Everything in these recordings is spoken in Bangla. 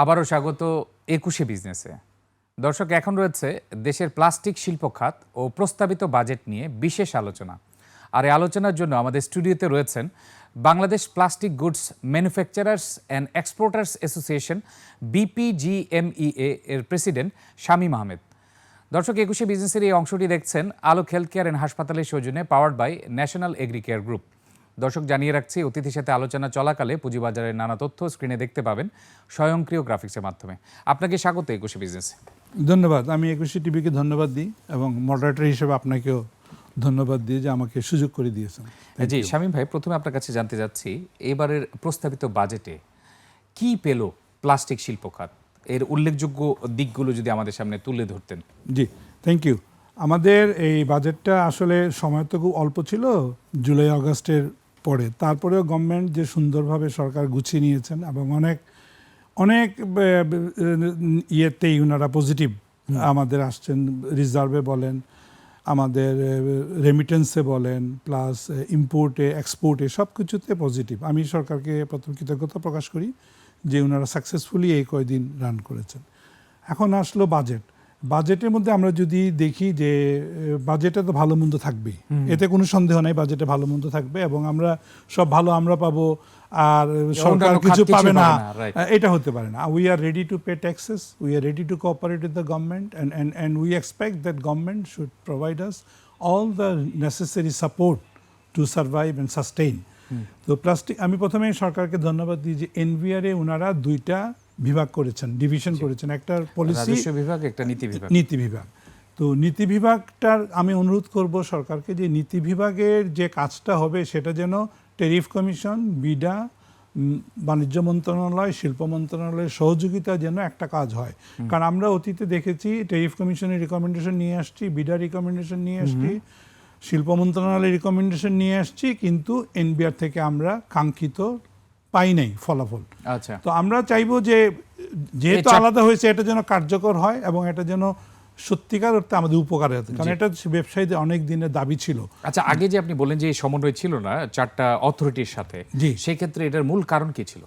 আবারও স্বাগত একুশে বিজনেসে। দর্শক, এখন রয়েছে দেশের প্লাস্টিক শিল্প খাত ও প্রস্তাবিত বাজেট নিয়ে বিশেষ আলোচনা। আর এই আলোচনার জন্য আমাদের স্টুডিওতে রয়েছেন Bangladesh plastic goods manufacturers and exporters association BPGMEA এর প্রেসিডেন্ট শামীম আহমেদ। দর্শক, একুশে বিজনেসের এই অংশটি দেখছেন আলোক হেলথ কেয়ার অ্যান্ড হাসপাতালের সৌজন্যে powered by national agri care group. দর্শক জানিয়ে রাখছি অতিথির সাথে আলোচনা চলাকালে পুঁজিবাজারের নানা তথ্য স্ক্রিনে দেখতে পাবেন স্বয়ংক্রিয় গ্রাফিক্সের মাধ্যমে। আপনাকে স্বাগত একুশে বিজনেসে। ধন্যবাদ। আমি একুশে টিভিকে ধন্যবাদ দিই এবং মডারেটর হিসেবে আপনাকেও ধন্যবাদ দিই যে আমাকে সুযোগ করে দিয়েছেন। জি শামীম ভাই প্রথমে আপনার কাছে জানতে যাচ্ছি এবারের প্রস্তাবিত বাজেটে কি পেল প্লাস্টিক শিল্প খাত এর উল্লেখযোগ্য দিকগুলো যদি আমাদের সামনে তুলে ধরতেন। জি থ্যাংক ইউ আমাদের এই বাজেটটা আসলে সময় তো খুব অল্প ছিল। জুলাই আগস্টের পরে তারপরেও গভর্নমেন্ট যে সুন্দরভাবে সরকার গুছিয়ে নিয়েছেন এবং অনেক অনেক ইয়েতেই ওনারা পজিটিভ আমাদের আসছেন। রিজার্ভে বলেন আমাদের রেমিটেন্সে বলেন প্লাস ইম্পোর্টে এক্সপোর্টে সব কিছুতে পজিটিভ আমি সরকারকে প্রথম কৃতজ্ঞতা প্রকাশ করি যে ওনারা সাকসেসফুলি এই কয়দিন রান করেছেন। এখন আসলো বাজেট বাজেটের মধ্যে আমরা যদি দেখি যে বাজেটে তো ভালো মন্দ থাকবেই। এতে কোনো সন্দেহ নাই বাজেটে ভালো মন্দ থাকবে এবং আমরা সব ভালো আমরা পাবো আর সরকার কিছু পাবে না। এটা হতে পারে না। We are ready to pay taxes we are ready to cooperate with the government and and and we expect that government should provide us all the necessary support to survive and sustain তো প্লাস্টিক আমি প্রথমে সরকারকে ধন্যবাদ দিই যে এনভিআর এ ওনারা দুইটা বিভাগ করেছেন ডিভিশন করেছেন। একটা পলিসি বিভাগ একটা নীতি বিভাগ। নীতি বিভাগ। তো নীতি বিভাগটার আমি অনুরোধ করব সরকারকে যে নীতি বিভাগের যে কাজটা হবে সেটা যেন টেরিফ কমিশন বিডা বাণিজ্য মন্ত্রণালয় শিল্প মন্ত্রণালয়ের সহযোগিতা যেন একটা কাজ হয়। কারণ আমরা অতীতে দেখেছি টেরিফ কমিশনের রিকমেন্ডেশন নিয়ে আসছি বিডা রিকমেন্ডেশন নিয়ে আসছি শিল্প মন্ত্রণালয়ের রিকমেন্ডেশন নিয়ে আসছি কিন্তু এনবিআর থেকে আমরা কাঙ্ক্ষিত পাই নাই ফলাফল। আচ্ছা। তো আমরা চাইব যে যেহেতু আলাদা হয়েছে এটা যেন কার্যকর হয় এবং এটা যেন সত্যিকার অর্থে আমাদের উপকারে হতে কারণ এটা ব্যবসায়ীদের অনেক দিনের দাবি ছিল। আচ্ছা আগে যে আপনি বলেন যে এই সমন্বয় ছিল না চারটা অথরিটির সাথে জি। সেক্ষেত্রে এটার মূল কারণ কি ছিল?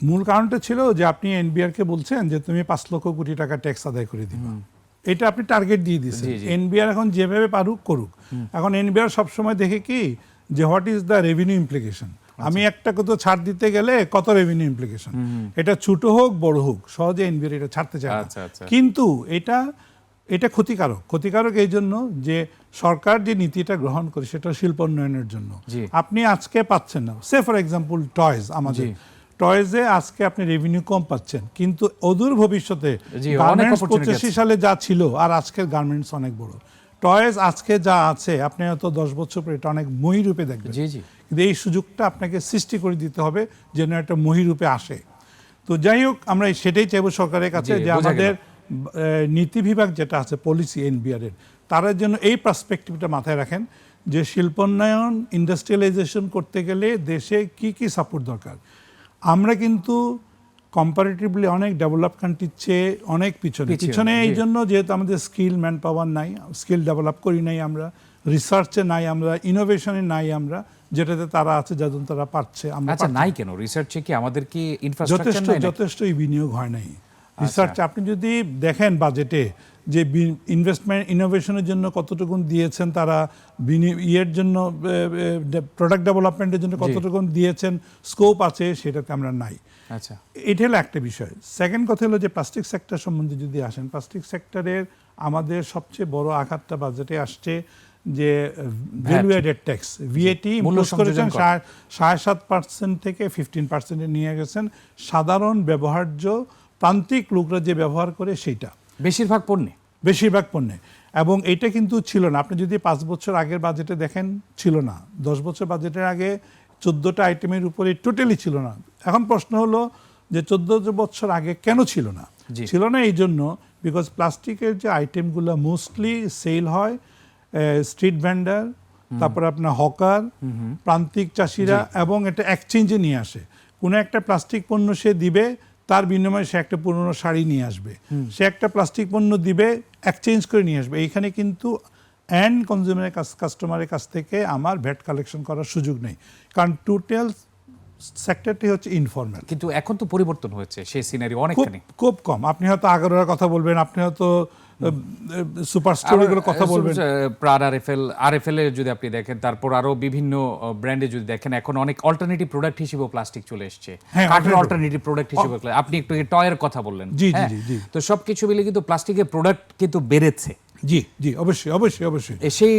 মূল কারণটা ছিল যে আপনি এনবিআর কে বলছেন যে তুমি পাঁচ লক্ষ কোটি টাকা ট্যাক্স আদায় করে দিবা। এটা আপনি টার্গেট দিয়ে দিয়েছেন। জি। এনবিআর এখন যেভাবে পারুক করুক। এখন এনবিআর সবসময় দেখে কি যে what is the revenue implication আমি একটা কত ছাড় দিতে গেলে কত রেভিনিউ ইমপ্লিকেশন এটা ছোট হোক বড় হোক সহজে এনবিআর এটা ছাড়তে চায় না। আচ্ছা, আচ্ছা। কিন্তু এটা এটা ক্ষতিকারক। ক্ষতিকারক এই জন্য যে সরকার যে নীতিটা গ্রহণ করে সেটা শিল্প উন্নয়নের জন্য। আপনি আজকে পাচ্ছেন না। সে ফর এক্সাম্পল টয়েস আমাদের। টয়েজে আজকে আপনি রেভিনিউ কম পাচ্ছেন। কিন্তু অদূর ভবিষ্যতে গার্মেন্টস পঁচাশি সালে যা ছিল আর আজকের গার্মেন্টস অনেক বড়। টয়েজ আজকে যা আছে আপনি হয়তো দশ বছর পরে এটা অনেক মহিরূপে দেখবেন। জি জি। কিন্তু এই সুযোগটা আপনাকে সৃষ্টি করে দিতে হবে যেন একটা মহিরূপে আসে। তো যাই হোক আমরা সেটাই চাইব সরকারের কাছে যে আমাদের নীতি বিভাগ যেটা আছে পলিসি এনবিআর এর তারা যেন এই পার্সপেক্টিভটা মাথায় রাখেন যে শিল্পোন্নয়ন ইন্ডাস্ট্রিয়ালাইজেশন করতে গেলে দেশে কি কি সাপোর্ট দরকার। আমরা কিন্তু কম্পারেটিভলি অনেক ডেভেলপ কান্ট্রির চেয়ে অনেক পিছনে। পিছনে এই জন্য যেহেতু আমাদের স্কিল ম্যান পাওয়ার নাই স্কিল ডেভেলপ করি নাই আমরা রিসার্চে নাই আমরা ইনোভেশনে নাই আমরা যেটাতে তারা আছে যাদের তারা পারছে আমরা আচ্ছা নাই কেন? রিসার্চে কি আমাদের কি যথেষ্ট ইনফ্রাস্ট্রাকচার নাই যথেষ্ট বিনিয়োগ হয় নাই। রিসার্চ আপনি যদি দেখেন বাজেটে যে ইনভেস্টমেন্ট ইনোভেশনের জন্য কতটুকু দিয়েছেন তারা ইয়ের জন্য প্রোডাক্ট ডেভেলপমেন্টের জন্য কতটুকু দিয়েছেন স্কোপ আছে সেটাতে আমরা নাই। আচ্ছা। এটা হলো একটা বিষয়। সেকেন্ড কথা হলো যে প্লাস্টিক সেক্টর সম্বন্ধে যদি আসেন প্লাস্টিক সেক্টরের আমাদের সবচেয়ে বড় আঘাতটা বাজেটে আসছে যে ভ্যালু এডেড ট্যাক্স ভিএটি মূল্য করেছেন সাড়ে সাত পার্সেন্ট থেকে ফিফটিন পার্সেন্টে নিয়ে গেছেন। সাধারণ ব্যবহার্য প্রান্তিক লোকরা যে ব্যবহার করে সেইটা। বেশিরভাগ পণ্যে? বেশিরভাগ পণ্যে। এবং এটা কিন্তু ছিল না। আপনি যদি পাঁচ বছর আগের বাজেটে দেখেন ছিল না। দশ বছর বাজেটের আগে চোদ্দোটা আইটেমের উপরে টোটালি ছিল না। এখন প্রশ্ন হলো যে চোদ্দ বছর আগে কেন ছিল না। ছিল না এই জন্য বিকজ প্লাস্টিকের যে আইটেমগুলো মোস্টলি সেল হয় স্ট্রিট ভেন্ডার তারপরে আপনার হকার প্রান্তিক চাষিরা এবং এটা এক্সচেঞ্জে নিয়ে আসে। কোনো একটা প্লাস্টিক পণ্য সে দিবে তার বিনিময়ে সে একটা পুরনো শাড়ি নিয়ে আসবে। সে একটা প্লাস্টিক পণ্য দিবে এক্সচেঞ্জ করে নিয়ে আসবে। এইখানে কিন্তু অ্যান্ড কনজিউমারের কাছ কাস্টমারের কাছ থেকে আমার ভ্যাট কালেকশন করার সুযোগ নেই। কারণ টোটাল সেক্টরটি হচ্ছে ইনফর্মাল কিন্তু এখন তো পরিবর্তন হয়েছে সেই সিনারি অনেক অনেকখানি। খুব কম। আপনি হয়তো আগারোর কথা বলবেন আপনি হয়তো সুপার স্টোরগুলোর কথা বলবেন। আরএফএল আরএফএল এর যদি আপনি দেখেন তারপর আরও বিভিন্ন ব্র্যান্ডে যদি দেখেন এখন অনেক অল্টারনেটিভ প্রোডাক্ট হিসেবে প্লাস্টিক চলে এসেছে। কাঠের অল্টারনেটিভ প্রোডাক্ট হিসেবে আপনি একটু টয়ের কথা বললেন। জি, জি, হ্যাঁ? জি, জি। তো সবকিছু মিলে কিন্তু প্লাস্টিকের প্রোডাক্ট কিন্তু বেড়েছে। জি জি অবশ্যই অবশ্যই অবশ্যই। সেই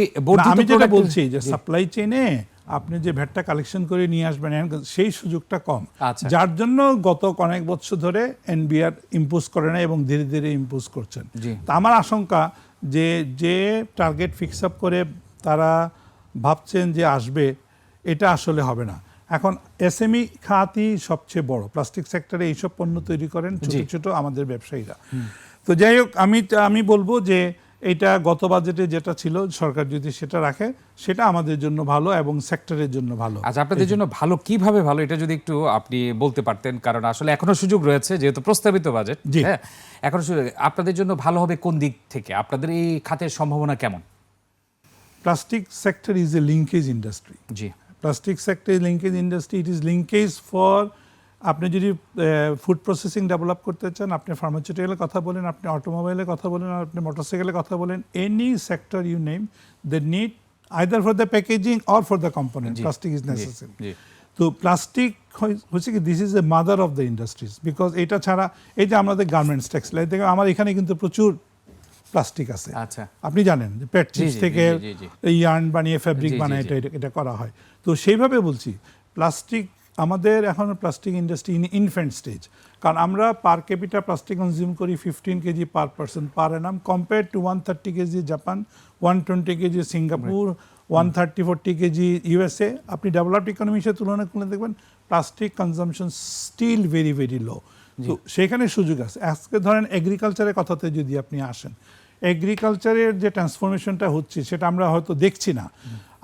আমি যেটা বলছি যে সাপ্লাই চেইনে আপনি যে ভ্যাটটা কালেকশন করে নিয়ে আসবেন সেই সুযোগটা কম। আচ্ছা। যার জন্য গত অনেক বছর ধরে এনবিআর ইম্পোজ করে না এবং ধীরে ধীরে ইম্পোজ করছেন। তা আমার আশঙ্কা যে যে টার্গেট ফিক্স আপ করে তারা ভাবছেন যে আসবে এটা আসলে হবে না। এখন এসএমই খাতই সবচেয়ে বড়। প্লাস্টিক সেক্টরে এইসব পণ্য তৈরি করেন ছোট। ছোট আমাদের ব্যবসায়ীরা। তো যাই হোক আমি আমি বলব যে এটা গত বাজেটে যেটা ছিল সরকার যদি সেটা রাখে সেটা আমাদের জন্য ভালো এবং সেক্টরের জন্য ভালো। আচ্ছা আপনাদের জন্য ভালো কীভাবে ভালো এটা যদি একটু আপনি বলতে পারতেন কারণ আসলে এখনও সুযোগ রয়েছে যেহেতু প্রস্তাবিত বাজেট। হ্যাঁ? এখনও সুযোগ- আপনাদের জন্য ভালো হবে কোন দিক থেকে? আপনাদের এই খাতের সম্ভাবনা কেমন? Plastic sector is a linkage industry G. Plastic sector is linkage industry it is linkage for আপনি যদি ফুড প্রসেসিং ডেভেলপ করতে চান আপনি ফার্মাসিউটিক্যালের কথা বলেন আপনি অটোমোবাইলের কথা বলেন আপনি মোটরসাইকেলের কথা বলেন any sector you name the need either for the packaging or for the component plastic is necessary তো প্লাস্টিক হচ্ছে কি this is a mother of the industries because এটা ছাড়া এই যে আমাদের গার্মেন্টস টেক্সটাইল থেকে আমার এখানে কিন্তু প্রচুর প্লাস্টিক আছে। আচ্ছা। আপনি জানেন যে চিপস থেকে ইয়ার্ন বানিয়ে ফ্যাব্রিক বানায় এটা- এটা করা হয়। তো সেইভাবে বলছি প্লাস্টিক আমাদের এখন plastic industry in infant stage কারণ আমরা পার ক্যাপিটা প্লাস্টিক কনজিউম করি fifteen kg per person per annum compare to one thirty kg Japan one twenty kg Singapore one thirty forty kg USA আপনি ডেভেলপড ইকোনমির সাথে তুলনা করলে দেখবেন plastic consumption still very very low তো সেখানে সুযোগ আছে। আজকে ধরেন এগ্রিকালচারের কথাতে যদি আপনি আসেন এগ্রিকালচারের যে ট্রান্সফরমেশনটা হচ্ছে সেটা আমরা হয়তো দেখছি না।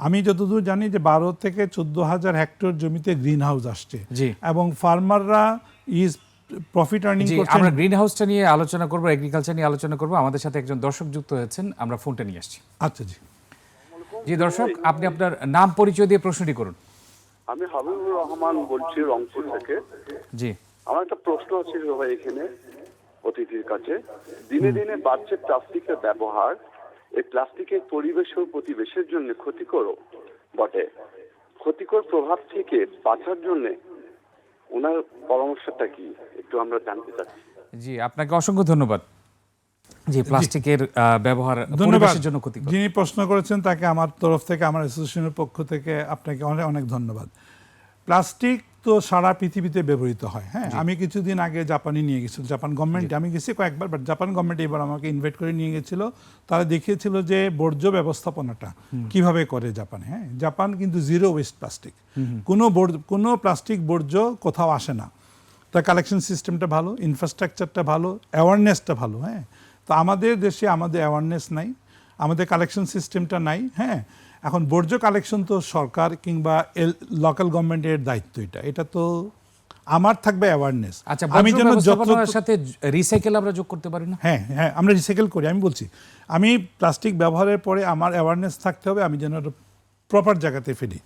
আমি যতদূর জানি যে বারো থেকে চোদ্দ হাজার হেক্টর জমিতে গ্রিন হাউস আসছে। জি। এবং ফার্মাররা ইজ প্রফিট আর্নিং করছেন। আমরা গ্রিন হাউসটা নিয়ে আলোচনা করব এগ্রিকালচার নিয়ে আলোচনা করব। আমাদের সাথে একজন দর্শক যুক্ত হয়েছেন আমরা ফোনটা নিয়ে আসছি। আচ্ছা জি। জি দর্শক আপনি আপনার নাম পরিচয় দিয়ে প্রশ্নটি করুন। আমি হাবিবুর রহমান বলছি রংপুর থেকে। জি। আমার একটা প্রশ্ন আছে সবাই এখানে। অতিথির কাছে। দিনে দিনে বাড়ছে প্লাস্টিকের ব্যবহার। এই প্লাস্টিকের পরিবেশ ও প্রতিবেশের জন্য ক্ষতিকর বটে। ক্ষতিকর প্রভাব থেকে বাঁচার জন্য ওনার পরামর্শটা কি? একটু আমরা জানতে চাচ্ছি। জি আপনাকে অসংখ্য ধন্যবাদ। জি। প্লাস্টিকের আহ, ব্যবহার ধন্যবাদ। পরিবেশের জন্য ক্ষতি যিনি প্রশ্ন করেছেন তাকে আমার তরফ থেকে আমার অ্যাসোসিয়েশনের পক্ষ থেকে আপনাকে অনেক অনেক ধন্যবাদ। প্লাস্টিক তো সারা পৃথিবীতে ব্যবহৃত হয় হ্যাঁ? আমি কিছুদিন আগে জাপানে নিয়ে গেছিলাম জাপান গভর্নমেন্ট আমি গেছি কয়েকবার বাট জাপান গভর্নমেন্ট এবার আমাকে ইনভাইট করে নিয়ে গেছিল। তারা দেখিয়েছিল যে বর্জ্য ব্যবস্থাপনাটা কীভাবে করে জাপানে হ্যাঁ? জাপান কিন্তু জিরো ওয়েস্ট প্লাস্টিক কোনো কোনো প্লাস্টিক বর্জ্য কোথাও আসে না। তার কালেকশন সিস্টেমটা ভালো ইনফ্রাস্ট্রাকচারটা ভালো অ্যাওয়ারনেসটা ভালো হ্যাঁ? তো আমাদের দেশে আমাদের অ্যাওয়ারনেস নাই আমাদের কালেকশন সিস্টেমটা নাই হ্যাঁ? এখন বর্জ্য কালেকশন তো সরকার কিংবা লোকাল গভর্নমেন্টের দায়িত্ব এটা। এটা তো আমার থাকবে অ্যাওয়ারনেস আচ্ছা আমি যেন যত সাথে রিসাইকেল আমরা যোগ করতে পারি না? হ্যাঁ হ্যাঁ আমরা রিসাইকেল করি আমি বলছি। আমি প্লাস্টিক ব্যবহারের পরে আমার অ্যাওয়ারনেস থাকতে হবে আমি যেন প্রপার জায়গাতে ফেলি।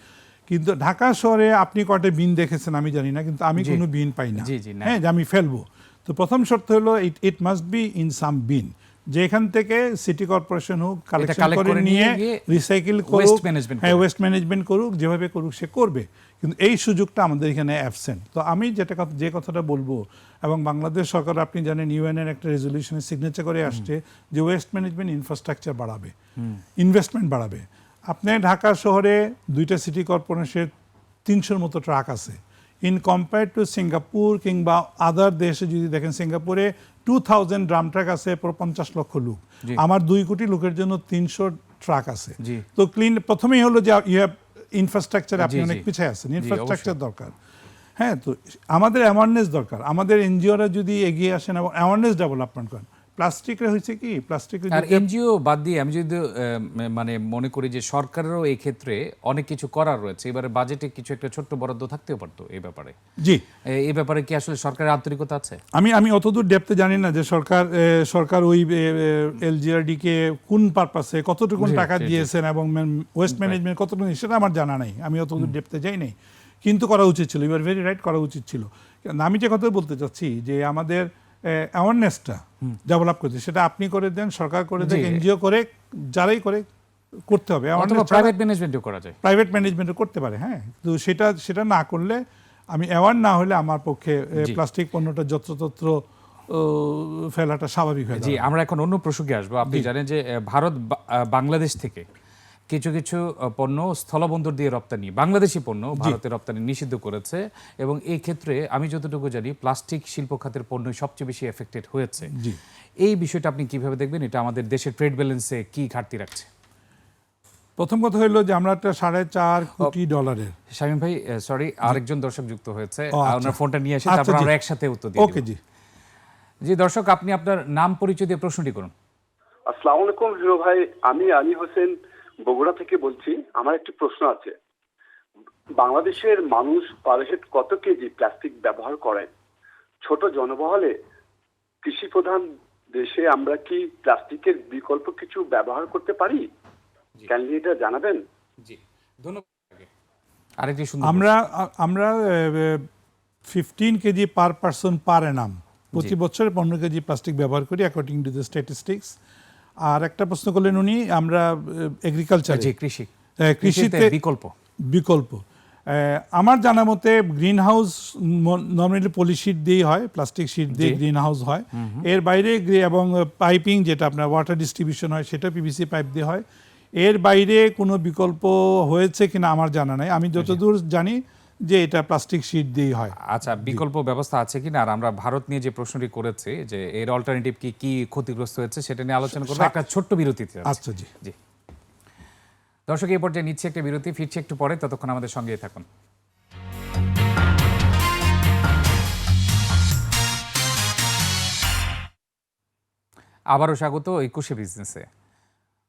কিন্তু ঢাকা শহরে আপনি কয়টা বিন দেখেছেন আমি জানি না কিন্তু আমি কোনো বিন পাই না। হ্যাঁ যে আমি ফেলব। তো প্রথম শর্ত হলো it it must be in some bin যেখান থেকে সিটি কর্পোরেশন হোক কালেকশন করে নিয়ে রিসাইকেল করুক হ্যাঁ ওয়েস্ট ম্যানেজমেন্ট করুক যেভাবে করুক সে করবে। কিন্তু এই সুযোগটা আমাদের এখানে অ্যাবসেন্ট তো আমি যেটা কথা- যে কথাটা বলব এবং বাংলাদেশ সরকার আপনি জানেন ইউএনের একটা রেজলিউশনে সিগনেচার করে আসছে যে ওয়েস্ট ম্যানেজমেন্ট ইনফ্রাস্ট্রাকচার বাড়াবে। ইনভেস্টমেন্ট বাড়াবে। আপনি ঢাকা শহরে দুইটা সিটি কর্পোরেশনের তিনশোর মতো ট্রাক আছে। ইন কম্পেয়ার টু সিঙ্গাপুর কিংবা আদার দেশে যদি দেখেন সিঙ্গাপুরে টু থাউজেন্ড ড্রাম ট্রাক আছে পঞ্চাশ লক্ষ লোক আমার দুই কোটি লোকের জন্য তিনশো ট্রাক আছে। তো ক্লিন প্রথমেই হলো যে ইউ হ্যাভ ইনফ্রাস্ট্রাকচার আপনি অনেক পিছিয়ে আছেন। ইনফ্রাস্ট্রাকচার দরকার। হ্যাঁ তো আমাদের অ্যাওয়ারনেস দরকার। আমাদের এনজিওরা যদি এগিয়ে আসেন এবং অ্যাওয়ারনেস ডেভেলপমেন্ট করেন। প্লাস্টিকের হয়েছে কি? প্লাস্টিকের আর এনজিও বাদ দিয়ে আমি যদি মানে মনে করি যে সরকারেরও এই ক্ষেত্রে অনেক কিছু করার রয়েছে। এবারে বাজেটে কিছু একটা ছোট্ট বরাদ্দ থাকতেও পারতো এই ব্যাপারে। জি। এই ব্যাপারে কি আসলে সরকারের আন্তরিকতা আছে? আমি আমি অতদূর ডেপতে জানি না যে সরকার সরকার ওই এলজিআরডি কে কোন পারপাসে কতটুকু টাকা। দিয়েছেন এবং ওয়েস্ট ম্যানেজমেন্ট কতটুকু সেটা আমার জানা নাই। আমি অতদূর ডেপতে যাই নাই কিন্তু করা উচিত ছিল। ইউর ভেরি রাইট করা উচিত ছিল। আমি যে কথা বলতে চাচ্ছি যে আমাদের অ্যাওয়ারনেসটা ডেভেলপ করতে সেটা আপনি করে দেন সরকার করে দেন। এনজিও করে যারাই করে করতে হবে। প্রাইভেট ম্যানেজমেন্টও করা যায়। প্রাইভেট ম্যানেজমেন্টও করতে পারে হ্যাঁ। তো সেটা সেটা না করলে আমি অ্যাওয়ার না হলে আমার পক্ষে প্লাস্টিক পণ্যটা যত্রতত্র ফেলাটা স্বাভাবিক হয়ে জি আমরা এখন অন্য প্রসঙ্গে আসব। আপনি জানেন যে ভারত বাংলাদেশ থেকে কিছু কিছু পণ্য স্থলবন্দর দিয়ে রপ্তানি বাংলাদেশি পণ্য ভারতে রপ্তানি নিষিদ্ধ করেছে এবং এই ক্ষেত্রে আমি যতটুকু জানি প্লাস্টিক শিল্প খাতের পণ্য সবচেয়ে বেশি এফেক্টেড হয়েছে। এই বিষয়টা আপনি কীভাবে দেখবেন? এটা আমাদের দেশের ট্রেড ব্যালেন্সে কি ঘাটতি রাখছে? প্রথম কথা হলো যে আমরা একটা সাড়ে চার কোটি ডলারের শামীম ভাই সরি আরেকজন দর্শক যুক্ত হয়েছে। আচ্ছা। ওনার ফোনটা নিয়ে আসি আচ্ছা, তারপর আমরা একসাথে উত্তর দিই ওকে জি। জি দর্শক আপনি আপনার নাম পরিচয় দিয়ে প্রশ্নটি করুন। আসসালামু আলাইকুম হিরো ভাই। আমি আলী হোসেন বগুড়া থেকে বলছি আমার একটি প্রশ্ন আছে। বাংলাদেশের মানুষ পার হেড কত কেজি প্লাস্টিক ব্যবহার করেন? ছোট জনবহলে কৃষি প্রধান দেশে আমরা কি প্লাস্টিকের বিকল্প কিছু ব্যবহার করতে পারি? কাইন্ডলি এটা জানাবেন? জি। ধন্যবাদ আরেকটি সুন্দর আমরা আমরা fifteen kg per person per annum প্রতি বছর পনেরো কেজি প্লাস্টিক ব্যবহার করি অ্যাকর্ডিং টু দ্য স্ট্যাটিস্টিক্স আর একটা প্রশ্ন করলেন উনি আমরা এগ্রিকালচার কৃষি। কৃষিতে বিকল্প। বিকল্প। আমার জানা মতে green house normally poly sheet দিয়েই হয় প্লাস্টিক শিট দিয়ে। গ্রিন হাউস হয়। এর বাইরে এবং পাইপিং যেটা আপনার ওয়াটার ডিস্ট্রিবিউশন হয় সেটা পিভিসি পাইপ দিয়ে হয়। এর বাইরে কোনো বিকল্প হয়েছে কিনা আমার জানা নাই। আমি যতদূর জানি যে এটা প্লাস্টিক শিট দিয়েই হয়। আচ্ছা বিকল্প ব্যবস্থা আছে কিনা? আর আমরা ভারত নিয়ে যে প্রশ্নটি করেছি যে এর অল্টারনেটিভ কি কি ক্ষতিগ্রস্ত হয়েছে সেটা নিয়ে আলোচনা করব। একটা ছোট্ট বিরতিতে আচ্ছা জি। জি। দর্শক এই পর্যায়ে নিচ্ছে একটা বিরতি ফিরছে একটু পরে ততক্ষণ আমাদের সঙ্গেই থাকুন। আবারও স্বাগত একুশে বিজনেসে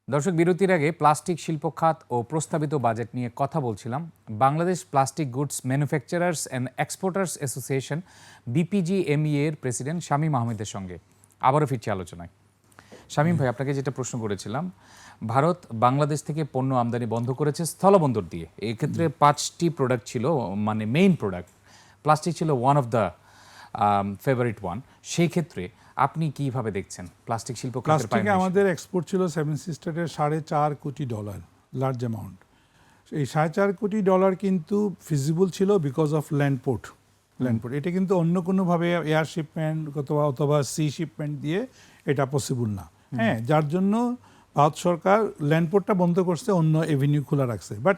দর্শক বিরতির আগে প্লাস্টিক শিল্প খাত ও প্রস্তাবিত বাজেট নিয়ে কথা বলছিলাম। Bangladesh plastic goods manufacturers and exporters association BPG MEA এর প্রেসিডেন্ট শামীম আহমেদের সঙ্গে। আবারও ফিরছি আলোচনায়। শামীম ভাই আপনাকে যেটা প্রশ্ন করেছিলাম ভারত বাংলাদেশ থেকে পণ্য আমদানি বন্ধ করেছে স্থলবন্দর দিয়ে। এক্ষেত্রে পাঁচটি প্রোডাক্ট ছিল মানে মেইন প্রোডাক্ট প্লাস্টিক ছিল one of the favourite one সেই ক্ষেত্রে আপনি কীভাবে দেখছেন? প্লাস্টিক শিল্প প্লাস্টিকে আমাদের এক্সপোর্ট ছিল সেভেন সিস্টারের সাড়ে চার কোটি ডলার লার্জ অ্যামাউন্ট এই সাড়ে চার কোটি ডলার কিন্তু ফিজিবল ছিল বিকজ অফ ল্যান্ডপোর্ট ল্যান্ডপোর্ট এটা কিন্তু অন্য কোনোভাবে এয়ার শিপমেন্ট অথবা অথবা সি শিপমেন্ট দিয়ে এটা পসিবল না। হ্যাঁ যার জন্য ভারত সরকার ল্যান্ডপোর্টটা বন্ধ করছে অন্য এভিনিউ খোলা রাখছে। বাট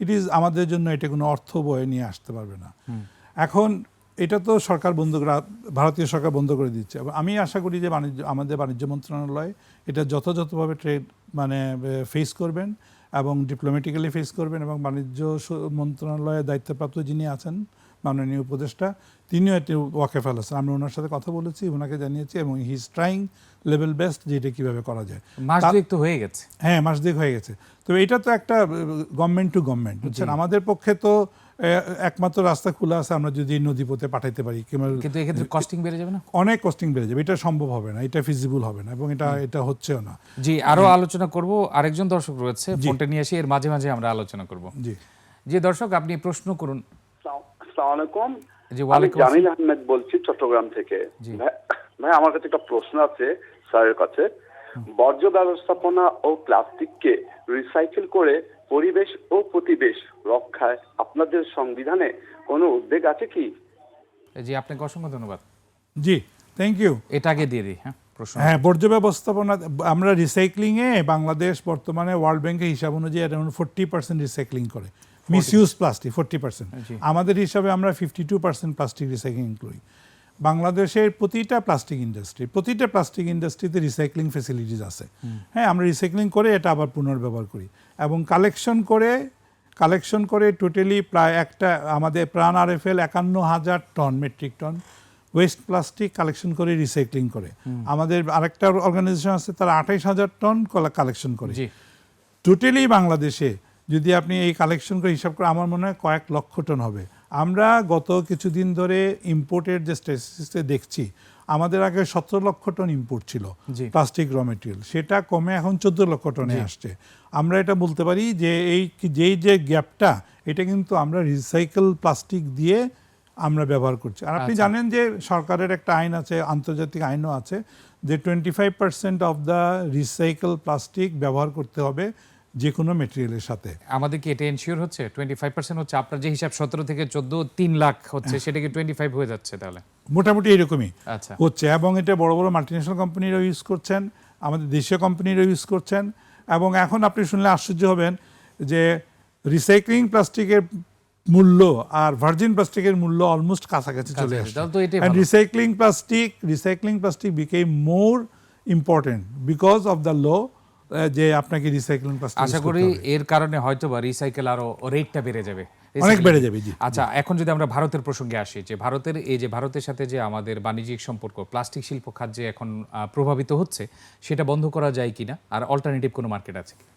ইট ইজ আমাদের জন্য এটা কোনো অর্থ বয়ে নিয়ে আসতে পারবে না। এখন এটা তো সরকার বন্ধ করে ভারতীয় সরকার বন্ধ করে দিচ্ছে। আমি আশা করি যে বাণিজ্য আমাদের বাণিজ্য মন্ত্রণালয় এটা যথাযথভাবে ট্রেড মানে ফেস করবেন এবং ডিপ্লোম্যাটিক্যালি ফেস করবেন এবং বাণিজ্য মন্ত্রণালয়ের দায়িত্বপ্রাপ্ত যিনি আছেন মাননীয় উপদেষ্টা তিনিও এটি ওয়াকে ফেলেছেন আমি ওনার সাথে কথা বলেছি ওনাকে জানিয়েছি এবং he is trying level best যে এটা কীভাবে করা যায়। মাস তা- তো হয়ে গেছে। হ্যাঁ মাস দেখ হয়ে গেছে। তো এটা তো একটা গভর্নমেন্ট টু গভর্নমেন্ট বুঝছেন আমাদের পক্ষে তো একমাত্র রাস্তা খোলা আছে আমরা যদি নদীপথে পাঠাইতে পারি। কিংবা কিন্তু এক্ষেত্রে কস্টিং বেড়ে যাবে না? অনেক কস্টিং বেড়ে যাবে। এটা সম্ভব হবে না এটা ফিজিবল হবে না এবং এটা এটা হচ্ছেও না। জি আরও আলোচনা করব। আরেকজন দর্শক রয়েছে ফোনটা নিয়ে এসে এর মাঝে মাঝে আমরা আলোচনা করব। জি। যে দর্শক আপনি প্রশ্ন করুন। আসসালামু আলাইকুম জি ওয়ালাইকুম জামিল আহমেদ বলছি চট্টগ্রাম থেকে। জি। ভাই- ভাই আমার কাছে একটা প্রশ্ন আছে স্যারের কাছে। বর্জ্য ব্যবস্থাপনা ও প্লাস্টিককে রিসাইকেল করে পরিবেশ ও প্রতিবেশ রক্ষায় আপনাদের সংবিধানে কোনো উদ্যোগ আছে কি? জি আপনাকে অসংখ্য ধন্যবাদ। জি থ্যাংক ইউ এটা আগে দিয়ে দিই হ্যাঁ হ্যাঁ বর্জ্য ব্যবস্থাপনা আমরা রিসাইক্লিংয়ে বাংলাদেশ বর্তমানে ওয়ার্ল্ড ব্যাংকের হিসাব অনুযায়ী অ্যারাউন্ড ফোর্টি পার্সেন্ট রিসাইক্লিং করে। মিসইউজ প্লাস্টিক ফোর্টি পার্সেন্ট আমাদের হিসাবে আমরা fifty two percent plastic recycling করি। বাংলাদেশের প্রতিটা প্লাস্টিক ইন্ডাস্ট্রি প্রতিটা প্লাস্টিক ইন্ডাস্ট্রিতে রিসাইক্লিং ফেসিলিটিস আছে। হ্যাঁ আমরা রিসাইক্লিং করে এটা আবার পুনর্ব্যবহার করি এবং কালেকশন করে কালেকশন করে টোটালি প্রায় একটা আমাদের প্রাণ আর এফ এল একান্ন হাজার ton metric ton waste plastic collection করে রিসাইক্লিং করে। আমাদের আরেকটা অর্গানাইজেশন আছে তারা আঠাইশ হাজার টন কালেকশন করে। টোটালি বাংলাদেশে যদি আপনি এই কালেকশন করে হিসাব করে আমার মনে হয় কয়েক লক্ষ টন হবে। আমরা গত কিছুদিন ধরে ইম্পোর্টের যে স্ট্যাটিস্টিক্সে দেখছি আমাদের আগে সতেরো লক্ষ টন ইম্পোর্ট ছিল প্লাস্টিক র মেটেরিয়াল সেটা কমে এখন চোদ্দ লক্ষ টনে আসছে। আমরা এটা বলতে পারি যে এই যেই যে গ্যাপটা এটা কিন্তু আমরা রিসাইকেল প্লাস্টিক দিয়ে আমরা ব্যবহার করছি। আর আপনি আচ্ছা। জানেন যে সরকারের একটা আইন আছে আন্তর্জাতিক আইনও আছে যে twenty five percent of the recycle plastic ব্যবহার করতে হবে যে কোনো মেটেরিয়ালের সাথে। আমাদের কি এটা এনশিওর হচ্ছে টোয়েন্টি ফাইভ পার্সেন্ট হচ্ছে আপনার যে হিসাব সতেরো থেকে চোদ্দ তিন লাখ হচ্ছে সেটা কি টোয়েন্টি ফাইভ হয়ে যাচ্ছে তাহলে। মোটামুটি এরকমই আচ্ছা। হচ্ছে এবং এটা বড় বড় মাল্টিনেশনাল কোম্পানিরাও ইউজ করছেন আমাদের দেশীয় কোম্পানিরাও ইউজ করছেন এবং এখন আপনি শুনলে আশ্চর্য হবেন যে রিসাইক্লিং প্লাস্টিকের মূল্য আর ভার্জিন প্লাস্টিকের মূল্য অলমোস্ট কাছাকাছি চলে ভালো। Recycling plastic recycling plastic became more important because of the law যে আপনাকে রিসাইক্লিং প্লাস্টিক আশা করি এর কারণে হয়তো বা রিসাইকেল আরও রেটটা বেড়ে যাবে। অনেক বেড়ে যাবে, জি। আচ্ছা এখন যদি আমরা ভারতের প্রসঙ্গে আসি যে ভারতের এই যে ভারতের সাথে যে আমাদের বাণিজ্যিক সম্পর্ক প্লাস্টিক শিল্প খাত যে এখন প্রভাবিত হচ্ছে সেটা বন্ধ করা যায় কিনা? আর অল্টারনেটিভ কোনো মার্কেট আছে কিনা?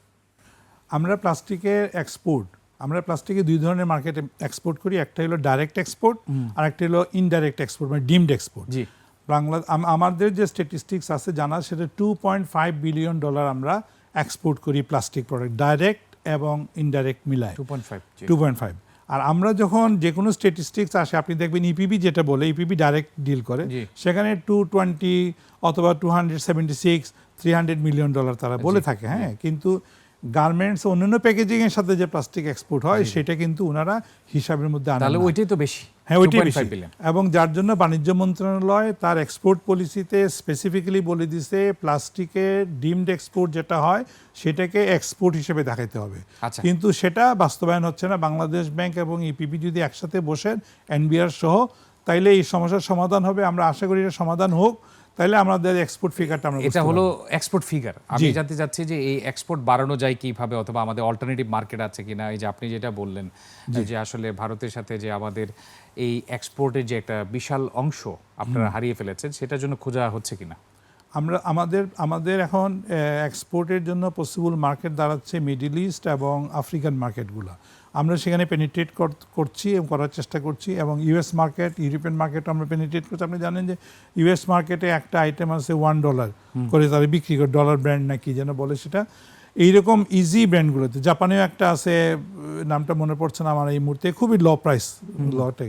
আমরা প্লাস্টিকের এক্সপোর্ট আমরা প্লাস্টিকে দুই ধরনের মার্কেটে এক্সপোর্ট করি। একটা হলো ডাইরেক্ট এক্সপোর্ট আর একটা হলো ইনডাইরেক্ট এক্সপোর্ট মানে ডিমড এক্সপোর্ট জি। বাংলা আমাদের যে স্ট্যাটিস্টিক্স আছে জানা সেটা two point five billion dollar আমরা এক্সপোর্ট করি প্লাস্টিক প্রোডাক্ট ডাইরেক্ট এবং ইনডাইরেক্ট মিলায়। Two point five two point five আর আমরা যখন যে কোনো স্ট্যাটিস্টিক্স আসে আপনি দেখবেন ইপিবি যেটা বলে ইপিবি ডাইরেক্ট ডিল করে সেখানে টু টোয়েন্টি অথবা two hundred seventy six three hundred million dollar তারা বলে থাকে হ্যাঁ? কিন্তু গার্মেন্টস অন্যান্য প্যাকেজিং এর সাথে যে প্লাস্টিক এক্সপোর্ট হয় সেটা কিন্তু ওনারা হিসাবের মধ্যে আনেন তাহলে ওইটাই তো বেশি হ্যাঁ ওইটাই বেশি। এবং যার জন্য বাণিজ্য মন্ত্রণালয় তার এক্সপোর্ট পলিসিতে স্পেসিফিক্যালি বলে দিছে প্লাস্টিকের ডিমড এক্সপোর্ট যেটা হয় সেটাকে এক্সপোর্ট হিসেবে দেখাইতে হবে। আচ্ছা। কিন্তু সেটা বাস্তবায়ন হচ্ছে না। বাংলাদেশ ব্যাংক এবং ইপিপি যদি একসাথে বসেন এনবিআর সহ তাইলে এই সমস্যার সমাধান হবে। আমরা আশা করি এটা সমাধান হোক। তাইলে আমাদের এক্সপোর্ট ফিগারটা আমরা এটা হলো এক্সপোর্ট ফিগার আমি জানতে চাচ্ছি যে এই এক্সপোর্ট বাড়ানো যায় কীভাবে অথবা আমাদের অল্টারনেটিভ মার্কেট আছে কিনা? এই যে আপনি যেটা বললেন যে আসলে ভারতের সাথে যে আমাদের এই এক্সপোর্টের যে একটা বিশাল অংশ আপনারা হারিয়ে ফেলেছেন সেটার জন্য খোঁজা হচ্ছে কিনা? আমরা আমাদের আমাদের এখন এক্সপোর্টের জন্য পসিবল মার্কেট দাঁড়াচ্ছে মিডিল ইস্ট এবং আফ্রিকান মার্কেটগুলো আমরা সেখানে পেনিট্রেট করছি এবং করার চেষ্টা করছি এবং ইউএস মার্কেট ইউরোপিয়ান মার্কেট আমরা পেনিট্রেট করছি। আপনি জানেন যে ইউএস মার্কেটে একটা আইটেম আছে ওয়ান ডলার করে তারা বিক্রি করে ডলার ব্র্যান্ড নাকি যেন বলে সেটা। এইরকম ইজি ব্র্যান্ডগুলোতে জাপানেও একটা আছে নামটা মনে পড়ছে না আমার এই মুহূর্তে খুবই ল প্রাইস লটে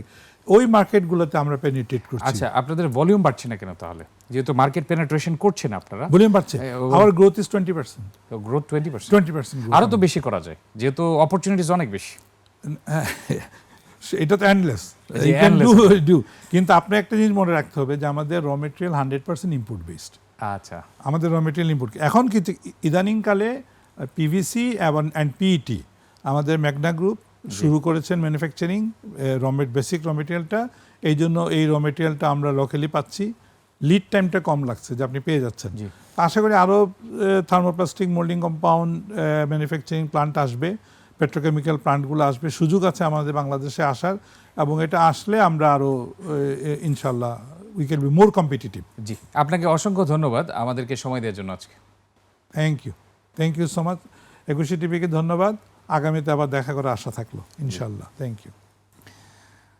ওই মার্কেটগুলোতে আমরা পেনিট্রেট করছি। আচ্ছা আপনাদের ভলিউম বাড়ছে না কেন তাহলে? যেহেতু মার্কেট পেনেট্রেশন করছেন আপনারা। ভলিউম বাড়ছে। Our growth is twenty percent growth twenty percent twenty percent আরও তো বেশি করা যায় যেহেতু অপরচুনিটিস অনেক বেশি। এটা তো endless। ডু কিন্তু আপনি একটা জিনিস মনে রাখতে হবে যে আমাদের raw material hundred percent import based আচ্ছা। আমাদের র মেটেরিয়াল ইম্পোর্ট এখন কিছু ইদানিংকালে পিভিসি এবং অ্যান্ড পিইটি আমাদের ম্যাগনা গ্রুপ শুরু করেছেন ম্যানুফ্যাকচারিং রমেট বেসিক র মেটেরিয়ালটা এই জন্য এই র মেটেরিয়ালটা আমরা লোকালি পাচ্ছি। লিড টাইমটা কম লাগছে যে আপনি পেয়ে যাচ্ছেন। আশা করি আরও thermoplastic moulding compound manufacturing plant আসবে। পেট্রোকেমিক্যাল প্লান্টগুলো আসবে। সুযোগ আছে আমাদের বাংলাদেশে আসার এবং এটা আসলে আমরা আরও ইনশাল্লাহ we can be more competitive জি। আপনাকে অসংখ্য ধন্যবাদ আমাদেরকে সময় দেওয়ার জন্য আজকে। Thank you thank you so much একুশে টিভিকে ধন্যবাদ। আগামীতে আবার দেখা করার আশা থাকল ইনশাল্লাহ থ্যাংক ইউ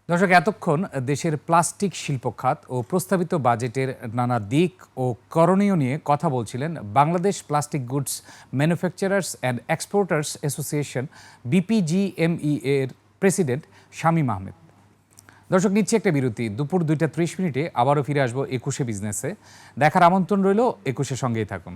দর্শক, এতক্ষণ দেশের প্লাস্টিক শিল্প খাত ও প্রস্তাবিত বাজেটের নানা দিক ও করণীয় নিয়ে কথা বলছিলেন Bangladesh plastic goods manufacturers and exporters association BPGME এর প্রেসিডেন্ট শামীম আহমেদ। দর্শক, নিচ্ছে একটা বিরতি। দুপুর দুইটা ত্রিশ মিনিটে আবারও ফিরে আসব একুশে বিজনেসে। দেখার আমন্ত্রণ রইল একুশে সঙ্গেই থাকুন।